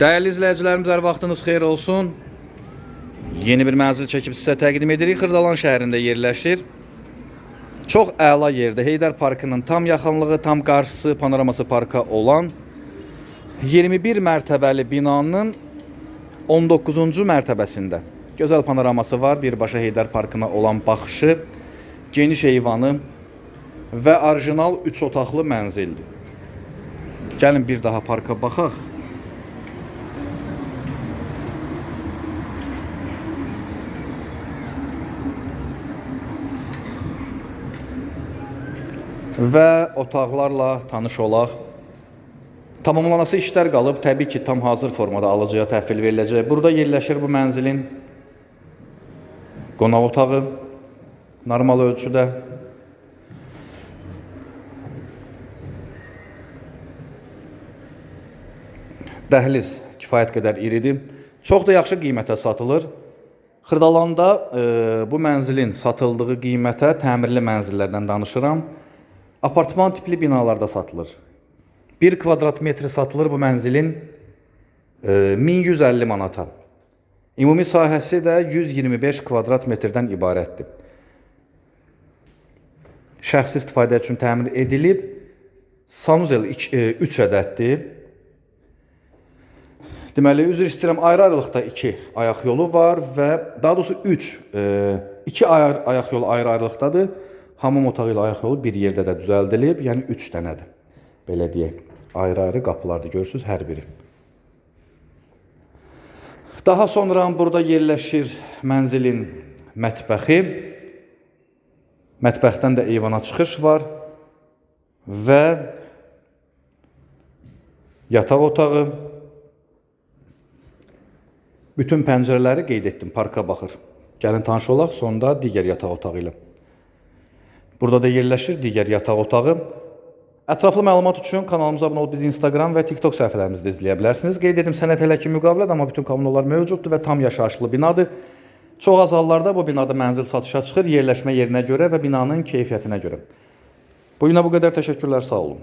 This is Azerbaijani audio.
Değerli izləyicilərimiz, hər vaxtınız xeyir olsun. Yeni bir mənzil çəkib sizə təqdim edirik. Xırdalan şəhərində yerləşir. Çox əla yerdə. Heydər Parkının tam yaxınlığı, tam qarşısı, panoraması parka olan 21 mərtəbəli binanın 19-cu mərtəbəsində gözəl panoraması var. Birbaşa Heydər Parkına olan baxışı, geniş eyvanı və orijinal 3 otaqlı mənzildir. Gəlin bir daha parka baxaq. Və otaqlarla tanış olaq. Tamamlanası işlər qalıb, təbii ki, tam hazır formada alıcıya təhvil veriləcək. Burada yerləşir bu mənzilin qonaq otağı normal ölçüdə. Dəhliz kifayət qədər iridir. Çox da yaxşı qiymətə satılır. Xırdalanda e, bu mənzilin satıldığı qiymətə təmirli mənzillərdən danışıram. Apartman tipli binalarda satılır. 1 kvadrat metri satılır bu mənzilin e, 1150 manata. Ümumi sahəsi də 125 kvadrat metrdən ibarətdir. Şəxsi istifadə üçün təmir edilib. Sanuzel 3 ədəddir. Deməli, üzr istəyirəm, ayrı-ayrılıqda 2 ayaq yolu var və daha doğrusu 3, 2 ayaq, ayaq yolu ayrı-ayrılıqdadır. Hamam otağı ilə ayaq yolu bir yerdə də düzəldilib, yəni 3 dənədir. Belə deyək, ayrı-ayrı qapılardır, görürsüz hər biri. Daha sonra burada yerləşir mənzilin mətbəxi. Mətbəxdən də eyvana çıxış var və yataq otağı. Bütün pəncərələri qeyd etdim, parka baxır. Gəlin tanış olaq, sonda digər yataq otağı ilə. Burada da yerləşir digər yataq otağı. Ətraflı məlumat üçün kanalımıza abunə olub bizi Instagram və TikTok səhifələrimizdə izləyə bilərsiniz. Qeyd edim sənət hələ ki müqavilədir, amma bütün kommunallar mövcuddur və tam yaşayışlı binadır. Çox az hallarda bu binada mənzil satışa çıxır yerləşmə yerinə görə və binanın keyfiyyətinə görə. Bu günə bu qədər təşəkkürlər, sağ olun.